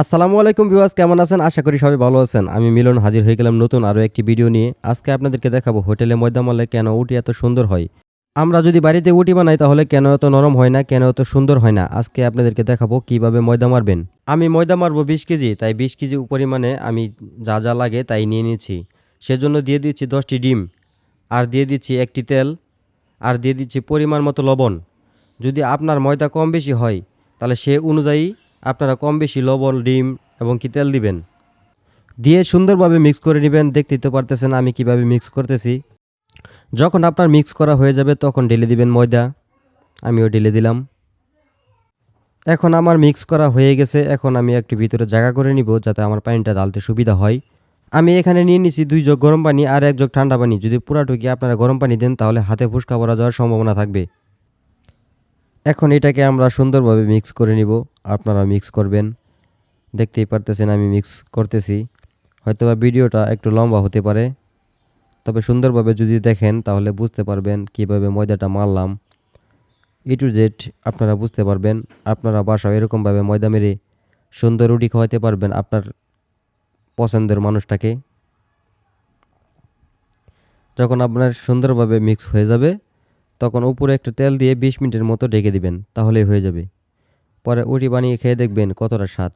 আসসালামু আলাইকুম বিওয়াস কেমন আছেন? আশা করি সবাই ভালো আছেন। আমি মিলন হাজির হয়ে গেলাম নতুন আরও একটি ভিডিও নিয়ে। আজকে আপনাদেরকে দেখাবো হোটেলে ময়দা মারলে কেন উটি এত সুন্দর হয়। আমরা যদি বাড়িতে উটি বানাই তাহলে কেন এত নরম হয় না, কেন এত সুন্দর হয় না? আজকে আপনাদেরকে দেখাবো কীভাবে ময়দা মারবেন। আমি ময়দা মারবো বিশ কেজি, তাই বিশ কেজি পরিমাণে আমি যা যা লাগে তাই নিয়ে নিচ্ছি। সেজন্য দিয়ে দিচ্ছি দশটি ডিম, আর দিয়ে দিচ্ছি একটি তেল, আর দিয়ে দিচ্ছি পরিমাণ মতো লবণ। যদি আপনার ময়দা কম বেশি হয়, তাহলে সে অনুযায়ী আপনারা কম বেশি লবণ, ডিম এবং কি তেল দিবেন। দিয়ে সুন্দরভাবে মিক্স করে নেবেন। দেখতে তো পারতেছেন আমি কীভাবে মিক্স করতেছি। যখন আপনার মিক্স করা হয়ে যাবে, তখন ঢেলে দিবেন ময়দা। আমিও ঢেলে দিলাম। এখন আমার মিক্স করা হয়ে গেছে। এখন আমি একটু ভিতরে জায়গা করে নিব যাতে আমার পানিটা ঢালতে সুবিধা হয়। আমি এখানে নিয়ে নিছি দুই জগ গরম পানি আর এক জগ ঠান্ডা পানি। যদি পুরাটুকি আপনারা গরম পানি দেন, তাহলে হাতে ফুসকা পড়া যাওয়ার সম্ভাবনা থাকবে। এখন এটাকে আমরা সুন্দরভাবে মিক্স করে নিব। আপনারা মিক্স করবেন। দেখতেই পারতেছেন আমি মিক্স করতেছি। হয়তোবা ভিডিওটা একটু লম্বা হতে পারে। তবে সুন্দরভাবে যদি দেখেন, তাহলে বুঝতে পারবেন কীভাবে ময়দাটা মারলাম। ই টু জেড আপনারা বুঝতে পারবেন। আপনারা বাসায় এরকমভাবে ময়দা মেরে সুন্দর রুটি খাওয়াতে পারবেন আপনার পছন্দের মানুষটাকে। যখন আপনার সুন্দরভাবে মিক্স হয়ে যাবে, তখন উপরে একটু তেল দিয়ে বিশ মিনিটের মতো ঢেকে দিবেন, তাহলেই হয়ে যাবে। পরে উটি বানিয়ে খেয়ে দেখবেন কতটা স্বাদ।